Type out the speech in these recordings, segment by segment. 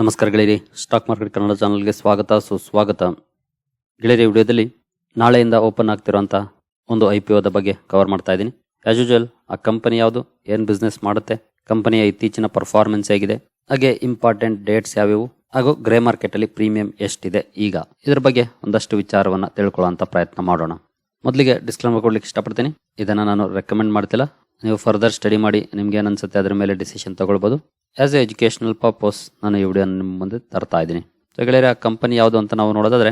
ನಮಸ್ಕಾರ ಗೆಳೆಯರಿ. Stock market Kannada ಚಾನಲ್ಗೆ ಸ್ವಾಗತ, ಸುಸ್ವಾಗತ. ಗೆಳೆಯರಿ ವಿಡಿಯೋದಲ್ಲಿ ನಾಳೆಯಿಂದ ಓಪನ್ ಆಗ್ತಿರುವಂಥ ಒಂದು ಐ ಪಿ ಒದ ಬಗ್ಗೆ ಕವರ್ ಮಾಡ್ತಾ ಇದ್ದೀನಿ. ಆಸ್ ಯೂಶುವಲ್ ಆ ಕಂಪನಿ ಯಾವುದು, ಏನು ಬಿಸ್ನೆಸ್ ಮಾಡುತ್ತೆ ಕಂಪನಿಯ ಇತ್ತೀಚಿನ ಪರ್ಫಾರ್ಮೆನ್ಸ್ ಹೇಗಿದೆ, ಹಾಗೆ ಇಂಪಾರ್ಟೆಂಟ್ ಡೇಟ್ಸ್ ಯಾವ್ಯಾವು, ಹಾಗೂ ಗ್ರೇ ಮಾರ್ಕೆಟಲ್ಲಿ ಪ್ರೀಮಿಯಂ ಎಷ್ಟಿದೆ ಈಗ. ಇದ್ರ ಬಗ್ಗೆ ಒಂದಷ್ಟು ವಿಚಾರವನ್ನು ತಿಳ್ಕೊಳ್ಳೋಂಥ ಪ್ರಯತ್ನ ಮಾಡೋಣ. ಮೊದಲಿಗೆ ಡಿಸ್ಕ್ಲೇಮರ್ ಕೊಡ್ಲಿಕ್ಕೆ ಇಷ್ಟಪಡ್ತೀನಿ. ಇದನ್ನು ನಾನು ರೆಕಮೆಂಡ್ ಮಾಡ್ತಿಲ್ಲ. ನೀವು ಫರ್ದರ್ ಸ್ಟಡಿ ಮಾಡಿ, ನಿಮ್ಗೆ ಏನನ್ಸುತ್ತೆ ಅನ್ಸುತ್ತೆ ಅದ್ರ ಮೇಲೆ ಡಿಸಿಷನ್ ತಗೊಳ್ಬೋದು. ಆಸ್ ಎ ಎಜುಕೇಷನಲ್ ಪರ್ಪಸ್ ನಾನು ಈ ವಿಡಿಯೋ ನಿಮ್ಮ ಮುಂದೆ ತರ್ತಾ ಇದ್ದೀನಿ. ಸೊ ಆ ಕಂಪನಿ ಯಾವುದು ಅಂತ ನಾವು ನೋಡೋದಾದ್ರೆ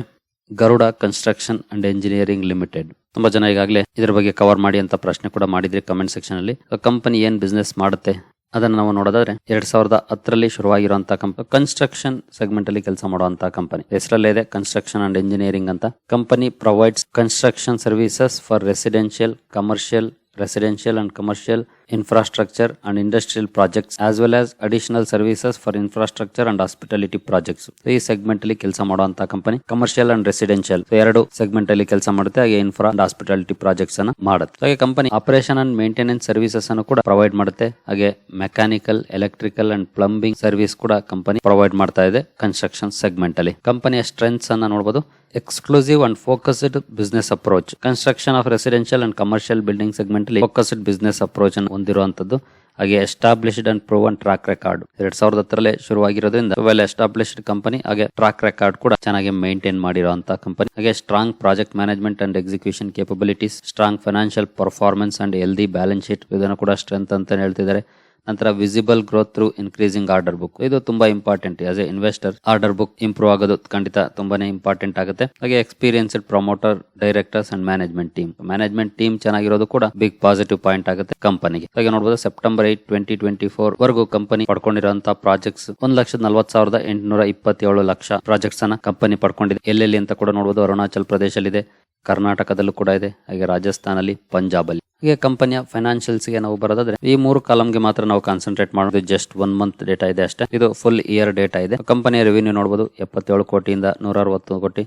Garuda construction and engineering limited ತುಂಬಾ ಜನ ಈಗಾಗಲೇ ಇದ್ರ ಬಗ್ಗೆ ಕವರ್ ಮಾಡಿ ಅಂತ ಪ್ರಶ್ನೆ ಕೂಡ ಮಾಡಿದ್ರಿ ಕಮೆಂಟ್ ಸೆಕ್ಷನ್ ಅಲ್ಲಿ. ಕಂಪನಿ ಏನ್ ಬಿಸ್ನೆಸ್ ಮಾಡುತ್ತೆ? ಅದನ್ನ ನಾವು ನೋಡೋದಾದ್ರೆ ಎರಡ್ ಸಾವಿರದ ಹತ್ತರಲ್ಲಿ ಶುರುವಾಗಿರುವಂತಹ ಕಂಪನಿ ಕನ್ಸ್ಟ್ರಕ್ಷನ್ ಸೆಗ್ಮೆಂಟ್ ಅಲ್ಲಿ ಕೆಲಸ ಮಾಡುವಂತಹ ಕಂಪನಿ ಹೆಸರಲ್ಲೇ ಇದೆ ಕನ್ಸ್ಟ್ರಕ್ಷನ್ ಅಂಡ್ ಇಂಜಿನಿಯರಿಂಗ್ ಅಂತ. Company provides construction services for residential commercial residential and commercial infrastructure and industrial projects, as well as additional services for infrastructure and hospitality projects. ಈ segment ಅಲ್ಲಿ ಕೆಲಸ ಮಾಡುವಂತಹ ಕಂಪನಿ ಕಮರ್ಷಿಯಲ್ ಅಂಡ್ ರೆಸಿಡೆನ್ಷಿಯಲ್ ಎರಡು segment ಅಲ್ಲಿ ಕೆಲಸ ಮಾಡುತ್ತೆ. ಹಾಗೆ ಇನ್ಫ್ರಾ ಅಂಡ್ ಹಾಸ್ಪಿಟಾಲಿಟಿ ಪ್ರಾಜೆಕ್ಟ್ಸ್ ಅನ್ನ ಮಾಡುತ್ತೆ. ಹಾಗೆ company operation and maintenance services ಅನ್ನು ಕೂಡ ಪ್ರೊವೈಡ್ ಮಾಡುತ್ತೆ. ಹಾಗೆ mechanical electrical and plumbing service ಕೂಡ ಕಂಪನಿ ಪ್ರೊವೈಡ್ ಮಾಡ್ತಾ ಇದೆ ಕನ್ಸ್ಟ್ರಕ್ಷನ್ ಸೆಗ್ಮೆಂಟ್ ಅಲ್ಲಿ. ಕಂಪನಿಯ ಸ್ಟ್ರೆಂತ್ಸ್ ಅನ್ನ ನೋಡಬಹುದು exclusive and focused business approach construction of residential and commercial building segment ಅಲ್ಲಿ ಫೋಕಸ್ಡ್ ಬಿಸ್ನೆಸ್ ಅಪ್ರೋಚ್ ಅನ್ನು ಹೊಂದಿರುವಂತದ್ದು. ಹಾಗೆ established and proven track record ಎರಡ್ ಸಾವಿರದ ಹತ್ತರಲ್ಲೇ ಶುರುವಾಗಿರೋದ್ರಿಂದ ವೆಲ್ ಎಸ್ಟಾಬ್ಲಿಷ್ಡ್ ಕಂಪನಿ ಹಾಗೆ ಟ್ರಾಕ್ ರೆಕಾರ್ಡ್ ಕೂಡ ಚೆನ್ನಾಗಿ ಮೇಂಟೈನ್ ಮಾಡಿರುವಂತಹ ಕಂಪನಿ ಹಾಗೆ strong project management and execution capabilities strong financial performance and healthy balance sheet ಇದನ್ನು ಕೂಡ ಸ್ಟ್ರೆಂತ್ ಅಂತ ಹೇಳ್ತಿದ್ದಾರೆ. ನಂತರ visible growth through increasing order book ಇದು ತುಂಬಾ important as a investor order book improve ಆಗೋದು ಖಂಡಿತ ತುಂಬಾನೇ ಇಂಪಾರ್ಟೆಂಟ್ ಆಗುತ್ತೆ. ಹಾಗೆ experienced promoter directors and management team management team ಚೆನ್ನಾಗಿರೋದು ಕೂಡ ಬಿಗ್ ಪಾಸಿಟಿವ್ ಪಾಯಿಂಟ್ ಆಗುತ್ತೆ ಕಂಪನಿಗೆ ಹಾಗೆ ನೋಡಬಹುದು September eight twenty twenty four ವರೆಗೂ ಕಂಪನಿ ಪಡ್ಕೊಂಡಿರುವಂತಹ ಪ್ರಾಜೆಕ್ಟ್ಸ್ ಒಂದ್ ಲಕ್ಷದ ನಲವತ್ ಸಾವಿರದ ಎಂಟುನೂರ ಇಪ್ಪತ್ತೇಳು ಲಕ್ಷ ಪ್ರಾಜೆಕ್ಟ್ಸ್ ಅನ್ನ ಕಂಪನಿ ಪಡ್ಕೊಂಡಿದೆ. ಎಲ್ಲೆಲ್ಲಿ ಅಂತ ಕೂಡ ನೋಡಬಹುದು ಅರುಣಾಚಲ್ ಪ್ರದೇಶಲ್ಲಿದೆ, ಕರ್ನಾಟಕದಲ್ಲೂ ಕೂಡ ಇದೆ, ಹಾಗೆ ರಾಜಸ್ಥಾನಲ್ಲಿ ಪಂಜಾಬ್ ಅಲ್ಲಿ ಹಾಗೆ ಕಂಪನಿಯ ಫೈನಾನ್ಷಿಯಲ್ಸ್ಗೆ ನಾವು ಬರೋದಾದ್ರೆ, ಈ ಮೂರು ಕಾಲಮ್ಗೆ ಮಾತ್ರ ನಾವು ಕಾನ್ಸಂಟ್ರೇಟ್ ಮಾಡೋದು ಜಸ್ಟ್ ಒನ್ ಮಂತ್ ಡೇಟಾ ಇದೆ ಅಷ್ಟೇ. ಇದು ಫುಲ್ ಇಯರ್ ಡೇಟಾ ಇದೆ. ಕಂಪನಿಯ ರೆವಿನ್ಯೂ ನೋಡಬಹುದು ಎಪ್ಪತ್ತೇಳು ಕೋಟಿಯಿಂದ ನೂರ ಅರವತ್ತು ಕೋಟಿ,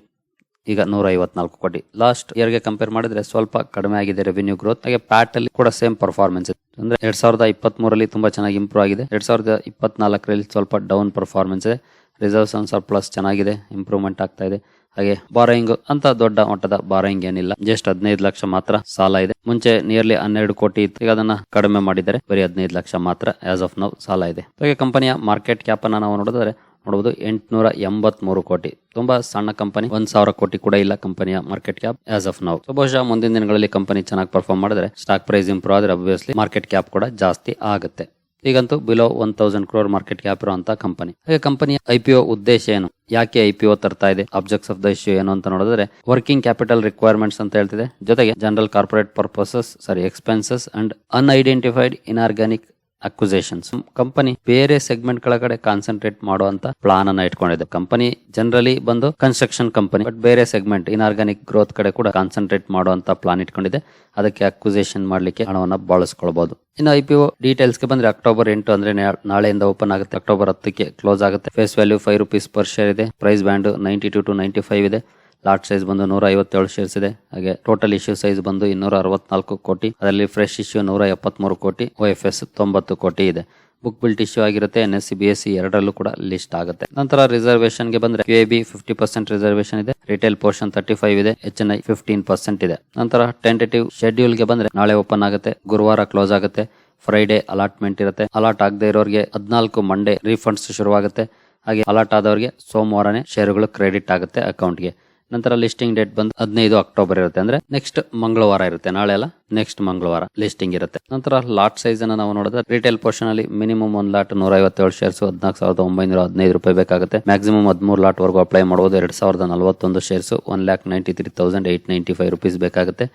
ಈಗ ನೂರ ಐವತ್ನಾಲ್ಕು ಕೋಟಿ. ಲಾಸ್ಟ್ ಇಯರ್ಗೆ ಕಂಪೇರ್ ಮಾಡಿದ್ರೆ ಸ್ವಲ್ಪ ಕಡಿಮೆ ಆಗಿದೆ ರೆವಿನ್ಯೂ ಗ್ರೋತ್ ಹಾಗೆ ಪ್ಯಾಟ್ ಅಲ್ಲಿ ಕೂಡ ಸೇಮ್ ಪರ್ಫಾರ್ಮೆನ್ಸ್ ಇದೆ. ಅಂದ್ರೆ ಎರಡ್ ಸಾವಿರದ ಇಪ್ಪತ್ತ್ ಮೂರಲ್ಲಿ ತುಂಬಾ ಚೆನ್ನಾಗಿ ಇಂಪ್ರೂವ್ ಆಗಿದೆ. ಎರಡ್ ಸಾವಿರದ ಇಪ್ಪತ್ನಾಲ್ಕರಲ್ಲಿ ಸ್ವಲ್ಪ ಡೌನ್ ಪರ್ಫಾರ್ಮೆನ್ಸ್ ಇದೆ. ರಿಸರ್ವ್ಸ್ ಅಂಡ್ ಸರ್ಪ್ಲಸ್ ಚೆನ್ನಾಗಿದೆ ಇಂಪ್ರೂವ್ಮೆಂಟ್ ಆಗ್ತಾ ಇದೆ. ಹಾಗೆ ಬಾರೋಯಿಂಗ್ ಅಂತ ದೊಡ್ಡ ಮಟ್ಟದ ಬಾರೋಯಿಂಗ್ ಏನಿಲ್ಲ. ಜಸ್ಟ್ ಹದಿನೈದು ಲಕ್ಷ ಮಾತ್ರ ಸಾಲ ಇದೆ. ಮುಂಚೆ ನಿಯರ್ಲಿ ಹನ್ನೆರಡು ಕೋಟಿ ಇತ್ತು. ಈಗ ಅದನ್ನ ಕಡಿಮೆ ಮಾಡಿದ್ದಾರೆ. ಬರೀ ಹದಿನೈದು ಲಕ್ಷ ಮಾತ್ರ ಆಸ್ ಆಫ್ ನೌ ಸಾಲ ಇದೆ. ಹಾಗೆ ಕಂಪನಿಯ ಮಾರ್ಕೆಟ್ ಕ್ಯಾಪ್ ಅನ್ನ ನಾವು ನೋಡಿದ್ರೆ ನೋಡಬಹುದು ಎಂಟುನೂರ ಎಂಬತ್ ಮೂರು ಕೋಟಿ. ತುಂಬಾ ಸಣ್ಣ ಕಂಪನಿ ಒಂದ್ ಸಾವಿರ ಕೋಟಿ ಕೂಡ ಇಲ್ಲ ಕಂಪನಿಯ market cap as of now ಬಹುಶಃ ಮುಂದಿನ ದಿನಗಳಲ್ಲಿ ಕಂಪನಿ ಚೆನ್ನಾಗಿ ಪರ್ಫಾರ್ಮ್ ಮಾಡಿದ್ರೆ ಸ್ಟಾಕ್ ಪ್ರೈಸ್ ಇಂಪ್ರೂವ್ ಆದ್ರೆ ಅಬ್ವಿಯಸ್ಲಿ ಮಾರ್ಕೆಟ್ ಕ್ಯಾಪ್ ಕೂಡ ಜಾಸ್ತಿ ಆಗುತ್ತೆ. ಈಗಂತೂ below one thousand crore market cap ಇರುವಂತ ಕಂಪನಿ ಹಾಗೆ ಕಂಪನಿಯ ಐಪಿಒ ಉದ್ದೇಶ ಏನು? ಯಾಕೆ ಐಪಿಒ ತರ್ತಾ ಇದೆ? ಆಬ್ಜೆಕ್ಟ್ಸ್ ಆಫ್ ದ ಇಶ್ಯೂ ಏನು ಅಂತ ನೋಡಿದ್ರೆ ವರ್ಕಿಂಗ್ ಕ್ಯಾಪಿಟಲ್ ರಿಕ್ವೈರ್ಮೆಂಟ್ಸ್ ಅಂತ ಹೇಳ್ತಿದೆ. ಜೊತೆಗೆ general corporate purposes sorry expenses and unidentified inorganic acquisitions company ಬೇರೆ ಸೆಗ್ಮೆಂಟ್ಗಳ ಕಡೆ ಕಾನ್ಸಂಟ್ರೇಟ್ ಮಾಡುವಂತ ಪ್ಲಾನ್ ಅನ್ನ ಇಟ್ಕೊಂಡಿದೆ. ಕಂಪನಿ ಜನರಲಿ ಬಂದು ಕನ್ಸ್ಟ್ರಕ್ಷನ್ ಕಂಪನಿ ಬಟ್ ಬೇರೆ ಸೆಗ್ಮೆಂಟ್ ಇನ್ಆರ್ಗಾನಿಕ್ ಗ್ರೋತ್ ಕಡೆ ಕೂಡ ಕಾನ್ಸಂಟ್ರೇಟ್ ಮಾಡುವಂತ ಪ್ಲಾನ್ ಇಟ್ಕೊಂಡಿದೆ. ಅದಕ್ಕೆ ಅಕ್ವಿಸೇಷನ್ ಮಾಡ್ಲಿಕ್ಕೆ ಹಣವನ್ನ ಬಳಸ್ಕೊಳ್ಬಹುದು ಇನ್ನು ಐ ಪಿ ಒ ಡೀಟೇಲ್ಸ್ಗೆ ಬಂದ್ರೆ ಅಕ್ಟೋಬರ್ ಎಂಟು ಅಂದ್ರೆ ನಾಳೆಯಿಂದ ಓಪನ್ ಆಗುತ್ತೆ. ಅಕ್ಟೋಬರ್ ಹತ್ತಕ್ಕೆ ಕ್ಲೋಸ್ ಆಗುತ್ತೆ. Face value five rupees per share ಇದೆ. Price band ninety two to ninety five ಇದೆ. ಲಾಟ್ ಸೈಜ್ ಬಂದು ನೂರ ಐವತ್ತೇಳು ಶೇರ್ಸ್ ಇದೆ. ಹಾಗೆ ಟೋಟಲ್ ಇಶ್ಯೂ ಸೈಜ್ ಬಂದು ಇನ್ನೂರ ಅರವತ್ನಾಲ್ಕು ಕೋಟಿ. ಅದರಲ್ಲಿ ಫ್ರೆಶ್ ಇಶ್ಯೂ ನೂರ ಎಪ್ಪತ್ಮೂರು ಕೋಟಿ. ಒ ಎಫ್ ಎಸ್ ತೊಂಬತ್ತು ಕೋಟಿ ಇದೆ. ಬುಕ್ ಬಿಲ್ಟ್ ಇಶ್ಯೂ ಆಗಿರುತ್ತೆ. N S C B S C ಎರಡರಲ್ಲೂ ಕೂಡ ಲಿಸ್ಟ್ ಆಗುತ್ತೆ. ನಂತರ ರಿಸರ್ವೇಶನ್ಗೆ ಬಂದ್ರೆ A B fifty percent reservation ಇದೆ. ರಿಟೇಲ್ ಪೋರ್ಷನ್ ತರ್ಟಿ ಫೈವ್ ಇದೆ. H N I fifteen percent ಇದೆ. ನಂತರ ಟೆಂಟೇಟಿವ್ ಶೆಡ್ಯೂಲ್ಗೆ ಬಂದ್ರೆ ನಾಳೆ ಓಪನ್ ಆಗುತ್ತೆ. ಗುರುವಾರ ಕ್ಲೋಸ್ ಆಗುತ್ತೆ. ಫ್ರೈಡೆ ಅಲಾಟ್ಮೆಂಟ್ ಇರುತ್ತೆ. ಅಲಾಟ್ ಆಗದೆ ಇರೋರಿಗೆ ಹದಿನಾಲ್ಕು ಮಂಡೇ ರೀಫಂಡ್ಸ್ ಶುರುವಾಗುತ್ತೆ. ಹಾಗೆ ಅಲಾಟ್ ಆದವರಿಗೆ ಸೋಮವಾರನೇ ಶೇರುಗಳು ಕ್ರೆಡಿಟ್ ಆಗುತ್ತೆ ಅಕೌಂಟ್ಗೆ ನಂತರ ಲಿಸ್ಟಿಂಗ್ ಡೇಟ್ ಬಂದು ಹದಿನೈದು ಅಕ್ಟೋಬರ್ ಇರುತ್ತೆ. ಅಂದ್ರೆ ನೆಕ್ಸ್ಟ್ ಮಂಗಳವಾರ ಇರುತ್ತೆ. ನಾಳೆ ಅಲ್ಲ ನೆಕ್ಸ್ಟ್ ಮಂಗಳವಾರ ಲಿಸ್ಟಿಂಗ್ ಇರುತ್ತೆ. ನಂತರ ಲಾಟ್ ಸೈಜ್ ಅನ್ನ ನಾವು ನೋಡಿದ್ರೆ ರಿಟೇಲ್ ಪೋರ್ಷನ್ ಅಲ್ಲಿ ಮಿನಿಮಮ್ ಒಂದ್ ಲಾಟ್ ನೂರ ಐವತ್ತೇಳು ಶೇರ್ಸ್ ಹದಿನಾಲ್ಕು ಸಾವಿರದ ಒಂಬೈನೂರ ಹದಿನೈದು ರೂಪಾಯಿ ಬೇಕಾಗುತ್ತೆ. ಮ್ಯಾಕ್ಸಿಮಮ್ ಹದಿಮೂರು ಲಾಟ್ ವರೆಗೂ ಅಪ್ಲೈ ಮಾಡಬಹುದು ಎರಡ್ ಸಾವಿರದ ನಲವತ್ತೊಂದು shares one lakh ninety three thousand eight ninety five rupees ಬೇಕಾಗುತ್ತೆ.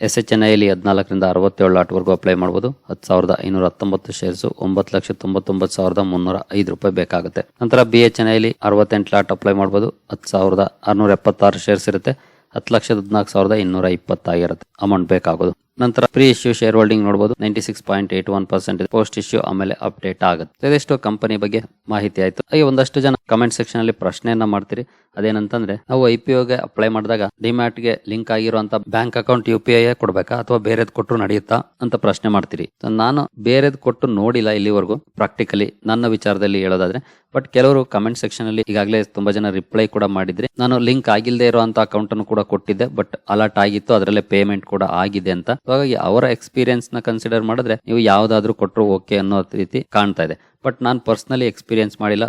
ಎಸ್ ಎಚ್ ಎನ್ ಐಲಿ ಹದಿನಾಲ್ಕರಿಂದ ಅರವತ್ತೇಳು ಲಾಟ್ವರೆಗೂ ಅಪ್ಲೈ ಮಾಡ್ಬೋದು. ಹತ್ತು ಸಾವಿರದ ಐನೂರ ಹತ್ತೊಂಬತ್ತು ಶೇರ್ಸು ಒಂಬತ್ತು ಲಕ್ಷ ತೊಂಬತ್ತೊಂಬತ್ತು ಸಾವಿರದ ಮುನ್ನೂರ ಐದು ರೂಪಾಯಿ ಬೇಕಾಗುತ್ತೆ. ನಂತರ ಬಿ ಎಚ್ ಎನ್ ಐಲಿ ಅರವತ್ತೆಂಟು ಲಾಟ್ ಅಪ್ಲೈ ಮಾಡ್ಬೋದು. ಹತ್ತು ಸಾವಿರದ ಆರುನೂರ ಎಪ್ಪತ್ತಾರು ಶೇರ್ಸ್ ಇರುತ್ತೆ. ಹತ್ತು ಲಕ್ಷದ ಹದಿನಾಲ್ಕು ಸಾವಿರದ ಇನ್ನೂರ ಇಪ್ಪತ್ತಾಗಿರುತ್ತೆ. ಅಮೌಂಟ್ ಬೇಕಾಗೋದು. ನಂತರ ಪ್ರೀ ಇಶ್ಯೂ ಶೇರ್ ಹೋಲ್ಡಿಂಗ್ ನೋಡಬಹುದು ninety six point eight one percent post issue ಆಮೇಲೆ ಅಪ್ಡೇಟ್ ಆಗುತ್ತೆ. ಇದೆಷ್ಟು ಕಂಪನಿ ಬಗ್ಗೆ ಮಾಹಿತಿ ಆಯ್ತು. ಹಾಗೆ ಒಂದಷ್ಟು ಜನ ಕಮೆಂಟ್ ಸೆಕ್ಷನ್ ಅಲ್ಲಿ ಪ್ರಶ್ನೆಯನ್ನ ಮಾಡ್ತೀರಿ. ಅದೇನಂತಂದ್ರೆ, ನಾವು ಐ ಪಿ ಅಪ್ಲೈ ಮಾಡಿದಾಗ ಡಿಮ್ಯಾಟ್ಗೆ ಲಿಂಕ್ ಆಗಿರುವಂತ bank account U P I ಕೊಡ್ಬೇಕಾ? ಅಥವಾ ಬೇರೆದ್ ಕೊಟ್ಟರು ನಡೆಯುತ್ತಾ? ಅಂತ ಪ್ರಶ್ನೆ ಮಾಡ್ತೀರಿ. ನಾನು ಬೇರೆದ್ ಕೊಟ್ಟು ನೋಡಿಲ್ಲ ಇಲ್ಲಿವರೆಗೂ. ಪ್ರಾಕ್ಟಿಕಲಿ ನನ್ನ ವಿಚಾರದಲ್ಲಿ ಹೇಳೋದಾದ್ರೆ ಬಟ್ ಕೆಲವರು ಕಮೆಂಟ್ ಸೆಕ್ಷನ್ ಅಲ್ಲಿ ಈಗಾಗಲೇ ತುಂಬಾ ಜನ ರಿಪ್ಲೈ ಕೂಡ ಮಾಡಿದ್ರಿ, ನಾನು ಲಿಂಕ್ ಆಗಿಲ್ಲದೆ ಇರುವಂತ ಅಕೌಂಟ್ ಅನ್ನು ಕೂಡ ಕೊಟ್ಟಿದ್ದೆ ಬಟ್ ಅಲರ್ಟ್ ಆಗಿತ್ತು, ಅದರಲ್ಲೇ ಪೇಮೆಂಟ್ ಕೂಡ ಆಗಿದೆ ಅಂತ ಹಾಗಾಗಿ ಅವರ ಎಕ್ಸ್ಪೀರಿಯನ್ಸ್ನ ಕನ್ಸಿಡರ್ ಮಾಡಿದ್ರೆ ನೀವು ಯಾವ್ದಾದ್ರು ಕೊಟ್ಟರು ಓಕೆ ಅನ್ನೋ ರೀತಿ ಕಾಣ್ತಾ ಇದೆ. ಬಟ್ ನಾನು ಪರ್ಸನಲಿ ಎಕ್ಸ್ಪೀರಿಯನ್ಸ್ ಮಾಡಿಲ್ಲ.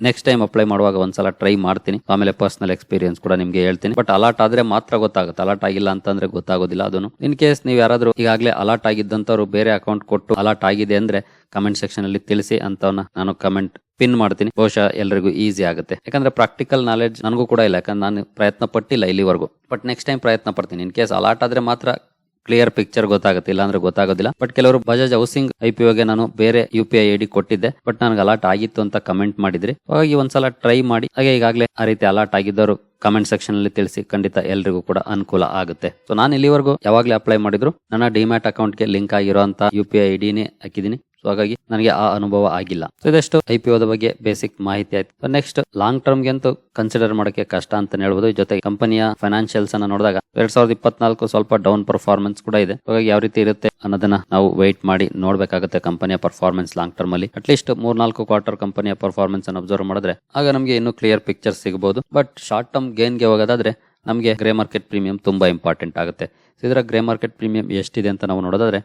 ನೆಕ್ಸ್ಟ್ ಟೈಮ್ ಅಪ್ಲೈ ಮಾಡುವಾಗ ಒಂದ್ಸಲ ಟ್ರೈ ಮಾಡ್ತೀನಿ. ಆಮೇಲೆ ಪರ್ಸನಲ್ ಎಕ್ಸ್ಪೀರಿಯನ್ಸ್ ಕೂಡ ನಿಮಗೆ ಹೇಳ್ತೀನಿ. ಬಟ್ ಅಲರ್ಟ್ ಆದ್ರೆ ಮಾತ್ರ ಗೊತ್ತಾಗುತ್ತೆ. ಅಲರ್ಟ್ ಆಗಿಲ್ಲ ಅಂತಂದ್ರೆ ಗೊತ್ತಾಗೋದಿಲ್ಲ ಅದನ್ನು. ಇನ್ ಕೇಸ್ ನೀವು ಯಾರಾದ್ರೂ ಈಗಾಗಲೇ ಅಲರ್ಟ್ ಆಗಿದ್ದಂತವ್ರು ಬೇರೆ ಅಕೌಂಟ್ ಕೊಟ್ಟು ಅಲರ್ಟ್ ಆಗಿದೆ ಅಂದ್ರೆ ಕಮೆಂಟ್ ಸೆಕ್ಷನ್ ಅಲ್ಲಿ ತಿಳಿಸಿ ಅಂತವನ್ನ ನಾನು ಕಮೆಂಟ್ ಪಿನ್ ಮಾಡ್ತೀನಿ. ಬಹುಶಃ ಎಲ್ರಿಗೂ ಈಸಿ ಆಗುತ್ತೆ. ಯಾಕಂದ್ರೆ ಪ್ರಾಕ್ಟಿಕಲ್ ನಾಲೆಡ್ಜ್ ನನಗೂ ಕೂಡ ಇಲ್ಲ. ಯಾಕಂದ್ರೆ ನಾನು ಪ್ರಯತ್ನ ಪಟ್ಟಿಲ್ಲ ಇಲ್ಲಿವರೆಗೂ. ಬಟ್ ನೆಕ್ಸ್ಟ್ ಟೈಮ್ ಪ್ರಯತ್ನ ಪಡ್ತೀನಿ. ಇನ್ ಕೇಸ್ ಅಲರ್ಟ್ ಆದ್ರೆ ಮಾತ್ರ ಕ್ಲಿಯರ್ ಪಿಕ್ಚರ್ ಗೊತ್ತಾಗುತ್ತೆ ಇಲ್ಲ ಅಂದ್ರೆ ಗೊತ್ತಾಗೋದಿಲ್ಲ. ಬಟ್ ಕೆಲವರು ಬಜಾಜ್ ಹೌಸಿಂಗ್ ಐ ಪಿ ಗೆ ನಾನು ಬೇರೆ ಯು ಪಿ ಐ ಡಿ ಕೊಟ್ಟಿದ್ದೆ. ಬಟ್ ನನಗೆ ಅಲರ್ಟ್ ಆಗಿತ್ತು ಅಂತ ಕಮೆಂಟ್ ಮಾಡಿದ್ರಿ. ಹಾಗಾಗಿ ಒಂದ್ಸಲ ಟ್ರೈ ಮಾಡಿ. ಹಾಗೆ ಈಗಾಗಲೇ ಆ ರೀತಿ ಅಲರ್ಟ್ ಆಗಿದ್ದವರು ಕಮೆಂಟ್ ಸೆಕ್ಷನ್ ಅಲ್ಲಿ ತಿಳಿಸಿ ಖಂಡಿತ ಎಲ್ರಿಗೂ ಕೂಡ ಅನುಕೂಲ ಆಗುತ್ತೆ. ಸೊ ನಾನು ಇಲ್ಲಿವರೆಗೂ ಯಾವಾಗಲೇ ಅಪ್ಲೈ ಮಾಡಿದ್ರು, ನನ್ನ ಡಿಮ್ಯಾಟ್ ಅಕೌಂಟ್ಗೆ ಲಿಂಕ್ ಆಗಿರುವಂತ ಯು ಪಿ ಐ ಡಿನೇ ಹಾಕಿದ್ದೀನಿ. ಸೊ ಹಾಗಾಗಿ ನನಗೆ ಆ ಅನುಭವ ಆಗಿಲ್ಲ. ಸೊ ಇದಷ್ಟು ಐ ಪಿ ಬಗ್ಗೆ ಬೇಸಿಕ್ ಮಾಹಿತಿ ಆಯ್ತು. ನೆಕ್ಸ್ಟ್ ಲಾಂಗ್ ಟರ್ಮ್ ಅಂತೂ ಕನ್ಸಿಡರ್ ಮಾಡೋಕೆ ಕಷ್ಟ ಅಂತ ಹೇಳ್ಬೋದು. ಜೊತೆಗೆ ಕಂಪನಿಯ ಫೈನಾನ್ಷಿಯಲ್ಸ್ ಅನ್ನ ನೋಡಿದಾಗ ಎರಡ್ ಸಾವಿರದ ಇಪ್ಪತ್ನಾಲ್ಕು ಸ್ವಲ್ಪ ಡೌನ್ ಪರ್ಫಾರ್ಮೆನ್ಸ್ ಕೂಡ ಇದೆ. ಹಾಗಾಗಿ ಯಾವ ರೀತಿ ಇರುತ್ತೆ ಅನ್ನೋದನ್ನ ನಾವು ವೆಯ್ಟ್ ಮಾಡಿ ನೋಡ್ಬೇಕಾಗುತ್ತೆ ಕಂಪನಿಯ ಪರ್ಫಾರ್ಮೆನ್ಸ್ ಲಾಂಗ್ ಟರ್ಮ್ ಅಲ್ಲಿ. ಅಟ್ಲೀಸ್ಟ್ ಮೂರ್ನಾಲ್ಕು ಕ್ವಾರ್ಟರ್ ಕಂಪನಿಯ ಪರ್ಫಾರ್ಮೆನ್ಸ್ ಅನ್ನು ಅಬ್ಸರ್ವ್ ಮಾಡಿದ್ರೆ ಆಗ ನಮಗೆ ಇನ್ನೂ ಕ್ಲಿಯರ್ ಪಿಕ್ಚರ್ ಸಿಗಬಹುದು ಬಟ್ ಶಾರ್ಟ್ ಟರ್ಮ್ ಗೇನ್ಗೆ ಹೋಗೋದಾದ್ರೆ ನಮಗೆ ಗ್ರೇ ಮಾರ್ಕೆಟ್ ಪ್ರೀಮಿಯಂ ತುಂಬಾ ಇಂಪಾರ್ಟೆಂಟ್ ಆಗುತ್ತೆ. ಇದರ ಗ್ರೇ ಮಾರ್ಕೆಟ್ ಪ್ರೀಮಿಯಂ ಎಷ್ಟಿದೆ ಅಂತ ನಾವು ನೋಡೋದಾದ್ರೆ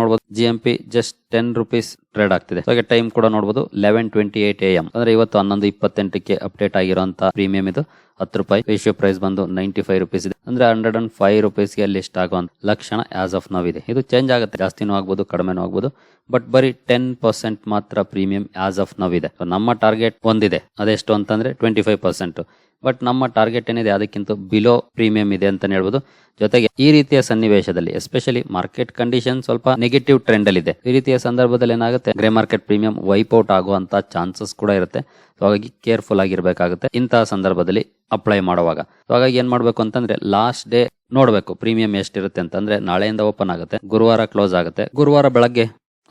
ನೋಡಬಹುದು G M P just ten rupees trade ಆಗ್ತಿದೆ. ಹಾಗೆ ಟೈಮ್ ಕೂಡ ನೋಡಬಹುದು eleven twenty eight A M ಅಂದ್ರೆ ಇವತ್ತು ಹನ್ನೊಂದು ಇಪ್ಪತ್ತೆಂಟಕ್ಕೆ ಅಪ್ಡೇಟ್ ಆಗಿರುವಂತಹ ಪ್ರೀಮಿಯಂ ಇದು. ಹತ್ತು ರೂಪಾಯಿ ರೇಷಿಯೋ ಪ್ರೈಸ್ ಬಂದು ನೈಂಟಿ ಫೈವ್ ರುಪೀಸ್ ಇದೆ. ಅಂದ್ರೆ ಹಂಡ್ರೆಡ್ ಅಂಡ್ ಫೈವ್ ರುಪೀಸ್ಗೆ ಲಿಸ್ಟ್ ಆಗುವಂತ ಲಕ್ಷಣ ಆಸ್ ಆಫ್ ನಾವ್ ಇದೆ. ಇದು ಚೇಂಜ್ ಆಗುತ್ತೆ. ಜಾಸ್ತಿನೂ ಆಗ್ಬೋದು, ಕಡಿಮೆನೂ ಆಗ್ಬೋದು. ಬಟ್ ಬರೀ ಟೆನ್ ಪರ್ಸೆಂಟ್ ಮಾತ್ರ ಪ್ರೀಮಿಯಂ ಆಸ್ ಆಫ್ ನಾವ್ ಇದೆ. ನಮ್ಮ ಟಾರ್ಗೆಟ್ ಒಂದಿದೆ. ಅದೆಷ್ಟು ಅಂತಂದ್ರೆ ಟ್ವೆಂಟಿ ಫೈವ್ ಪರ್ಸೆಂಟ್ ಬಟ್ ನಮ್ಮ ಟಾರ್ಗೆಟ್ ಏನಿದೆ ಅದಕ್ಕಿಂತ ಬಿಲೋ ಪ್ರೀಮಿಯಂ ಇದೆ ಅಂತ ಹೇಳ್ಬೋದು. ಜೊತೆಗೆ ಈ ರೀತಿಯ ಸನ್ನಿವೇಶದಲ್ಲಿ ಎಸ್ಪೆಷಲಿ ಮಾರ್ಕೆಟ್ ಕಂಡೀಷನ್ ಸ್ವಲ್ಪ ನೆಗೆಟಿವ್ ಟ್ರೆಂಡ್ ಅಲ್ಲಿ ಇದೆ. ಈ ರೀತಿಯ ಸಂದರ್ಭದಲ್ಲಿ ಏನಾಗುತ್ತೆ? ಗ್ರೇ ಮಾರ್ಕೆಟ್ ಪ್ರೀಮಿಯಂ ವೈಪ್ಔಟ್ ಆಗುವಂತ ಚಾನ್ಸಸ್ ಕೂಡ ಇರುತ್ತೆ. ಹಾಗಾಗಿ ಕೇರ್ಫುಲ್ ಆಗಿರ್ಬೇಕಾಗುತ್ತೆ. ಇಂತಹ ಸಂದರ್ಭದಲ್ಲಿ ಅಪ್ಲೈ ಮಾಡುವಾಗ. ಹಾಗಾಗಿ ಏನ್ ಮಾಡ್ಬೇಕು ಅಂತಂದ್ರೆ ಲಾಸ್ಟ್ ಡೇ ನೋಡ್ಬೇಕು ಪ್ರೀಮಿಯಂ ಎಷ್ಟಿರುತ್ತೆ ಅಂತಂದ್ರೆ ನಾಳೆಯಿಂದ ಓಪನ್ ಆಗುತ್ತೆ. ಗುರುವಾರ ಕ್ಲೋಸ್ ಆಗುತ್ತೆ. ಗುರುವಾರ ಬೆಳಗ್ಗೆ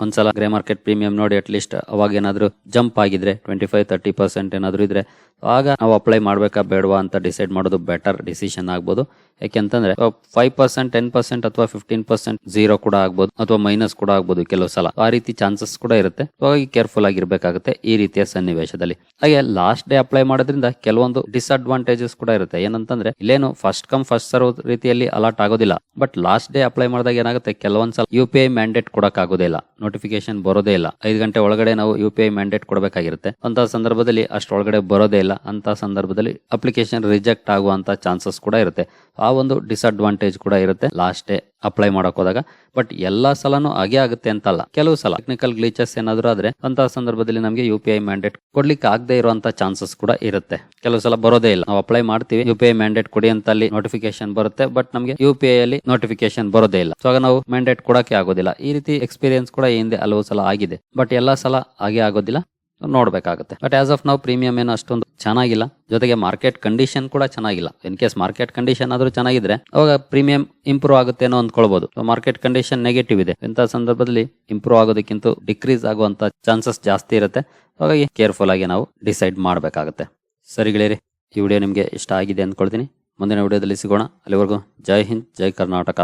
ಒಂದ್ಸಲ ಗ್ರೇ ಮಾರ್ಕೆಟ್ ಪ್ರೀಮಿಯಂ ನೋಡಿ ಅಟ್ ಲೀಸ್ಟ್ ಅವಾಗ ಏನಾದ್ರು ಜಂಪ್ ಆಗಿದ್ರೆ ಟ್ವೆಂಟಿ ಫೈವ್ ತರ್ಟಿ ಪರ್ಸೆಂಟ್ ಏನಾದ್ರು ಇದ್ರೆ ಆಗ ನಾವು ಅಪ್ಲೈ ಮಾಡ್ಬೇಕಾ ಬೇಡವಾ ಅಂತ ಡಿಸೈಡ್ ಮಾಡೋದು ಬೆಟರ್ ಡಿಸಿಷನ್ ಆಗ್ಬೋದು. ಯಾಕೆಂತಂದ್ರೆ ಫೈವ್ ಪರ್ಸೆಂಟ್ ಟೆನ್ ಪರ್ಸೆಂಟ್ ಅಥವಾ ಫಿಫ್ಟೀನ್ ಪರ್ಸೆಂಟ್ ಜೀರೋ ಕೂಡ ಆಗ್ಬೋದು, ಅಥವಾ ಮೈನಸ್ ಕೂಡ ಆಗ್ಬೋದು ಕೆಲವು ಸಲ. ಆ ರೀತಿ ಚಾನ್ಸಸ್ ಕೂಡ ಇರುತ್ತೆ. ಹಾಗಾಗಿ ಕೇರ್ಫುಲ್ ಆಗಿರ್ಬೇಕಾಗುತ್ತೆ ಈ ರೀತಿಯ ಸನ್ನಿವೇಶದಲ್ಲಿ. ಹಾಗೆ ಲಾಸ್ಟ್ ಡೇ ಅಪ್ಲೈ ಮಾಡೋದ್ರಿಂದ ಕೆಲವೊಂದು ಡಿಸ್ಅಡ್ವಾಂಟೇಜಸ್ ಕೂಡ ಇರುತ್ತೆ. ಏನಂತಂದ್ರೆ, ಇಲ್ಲೇನು ಫಸ್ಟ್ ಕಮ್ ಫಸ್ಟ್ ಸರ್ವ್ ರೀತಿಯಲ್ಲಿ ಅಲರ್ಟ್ ಆಗೋದಿಲ್ಲ. ಬಟ್ ಲಾಸ್ಟ್ ಡೇ ಅಪ್ಲೈ ಮಾಡಿದಾಗ ಏನಾಗುತ್ತೆ? ಕೆಲವೊಂದ್ಸಲ ಯು ಪಿ ಐ ಮ್ಯಾಂಡೇಟ್ ಕೊಡಕ್ ಆಗೋದಿಲ್ಲ ಇಲ್ಲ ನೋಟಿಫಿಕೇಶನ್ ಬರೋದೇ ಇಲ್ಲ. ಐದು ಗಂಟೆ ಒಳಗಡೆ ನಾವು ಯು ಪಿ ಮ್ಯಾಂಡೇಟ್ ಕೊಡಬೇಕಾಗಿರುತ್ತೆ. ಅಂತ ಸಂದರ್ಭದಲ್ಲಿ ಅಷ್ಟೊಳಗಡೆ ಬರೋದೇ ಇಲ್ಲ. ಅಂತ ಸಂದರ್ಭದಲ್ಲಿ ಅಪ್ಲಿಕೇಶನ್ ರಿಜೆಕ್ಟ್ ಆಗುವಂತ ಚಾನ್ಸಸ್ ಕೂಡ ಇರುತ್ತೆ. ಆ ಒಂದು ಡಿಸ್ಅಡ್ವಾಂಟೇಜ್ ಕೂಡ ಇರುತ್ತೆ. ಲಾಸ್ಟ್ ಡೇ ಅಪ್ಲೈ ಮಾಡಕ್ ಹೋದಾಗ. ಬಟ್ ಎಲ್ಲಾ ಸಲನು ಹಾಗೆ ಆಗುತ್ತೆ ಅಂತಲ್ಲ. ಕೆಲವು ಸಲ ಟೆಕ್ನಿಕಲ್ ಗ್ಲೀಚಸ್ ಏನಾದ್ರು ಆದ್ರೆ ಅಂತ ಸಂದರ್ಭದಲ್ಲಿ ನಮಗೆ ಯು ಪಿ ಐ ಮ್ಯಾಂಡೇಟ್ ಕೊಡ್ಲಿಕ್ಕೆ ಆಗದೆ ಇರುವಂತ ಚಾನ್ಸಸ್ ಕೂಡ ಇರುತ್ತೆ. ಕೆಲವು ಸಲ ಬರೋದೇ ಇಲ್ಲ. ನಾವು ಅಪ್ಲೈ ಮಾಡ್ತೀವಿ ಯು ಪಿ ಮ್ಯಾಂಡೇಟ್ ಕೊಡಿ ಅಂತ ಅಲ್ಲಿ ನೋಟಿಫಿಕೇಶನ್ ಬರುತ್ತೆ. ಬಟ್ ನಮಗೆ ಯು ಪಿ ಐ ಅಲ್ಲಿ ನೋಟಿಫಿಕೇಶನ್ ಬರೋದೇ ಇಲ್ಲ. ಸೊ ಆಗ ನಾವು ಮ್ಯಾಂಡೇಟ್ ಕೊಡಕ್ಕೆ ಆಗೋದಿಲ್ಲ. ಈ ರೀತಿ ಎಕ್ಸ್ಪೀರಿಯನ್ಸ್ ಕೂಡ ಹಿಂದೆ ಹಲವು ಸಲ ಆಗಿದೆ. ಬಟ್ ಎಲ್ಲಾ ಸಲ ಹಾಗೆ ಆಗೋದಿಲ್ಲ. ನೋಡ್ಬೇಕಾಗುತ್ತೆ. ಬಟ್ ಆಸ್ ಆಫ್ ನಾವು ಪ್ರೀಮಿಯಂ ಏನು ಅಷ್ಟೊಂದು ಚೆನ್ನಾಗಿಲ್ಲ. ಜೊತೆಗೆ ಮಾರ್ಕೆಟ್ ಕಂಡೀಷನ್ ಕೂಡ ಚೆನ್ನಾಗಿಲ್ಲ. ಇನ್ ಕೇಸ್ ಮಾರ್ಕೆಟ್ ಕಂಡೀಷನ್ ಆದ್ರೂ ಚೆನ್ನಾಗಿದ್ರೆ, ಅವಾಗ ಪ್ರೀಮಿಯಂ ಇಂಪ್ರೂವ್ ಆಗುತ್ತೇನೋ ಅಂದ್ಕೊಳ್ಬಹುದು ಮಾರ್ಕೆಟ್ ಕಂಡೀಷನ್ ನೆಗೆಟಿವ್ ಇದೆ. ಇಂಥ ಸಂದರ್ಭದಲ್ಲಿ ಇಂಪ್ರೂವ್ ಆಗೋದಕ್ಕಿಂತ ಡಿಕ್ರೀಸ್ ಆಗುವಂತ ಚಾನ್ಸಸ್ ಜಾಸ್ತಿ ಇರುತ್ತೆ. ಹಾಗಾಗಿ ಕೇರ್ಫುಲ್ ಆಗಿ ನಾವು ಡಿಸೈಡ್ ಮಾಡಬೇಕಾಗುತ್ತೆ. ಸರಿ ಗೆಳೆಯರಿ, ಈ ವಿಡಿಯೋ ನಿಮಗೆ ಇಷ್ಟ ಆಗಿದೆ ಅಂದ್ಕೊಳ್ತೀನಿ. ಮುಂದಿನ ವಿಡಿಯೋದಲ್ಲಿ ಸಿಗೋಣ. ಅಲ್ಲಿವರೆಗೂ ಜೈ ಹಿಂದ್, ಜೈ ಕರ್ನಾಟಕ.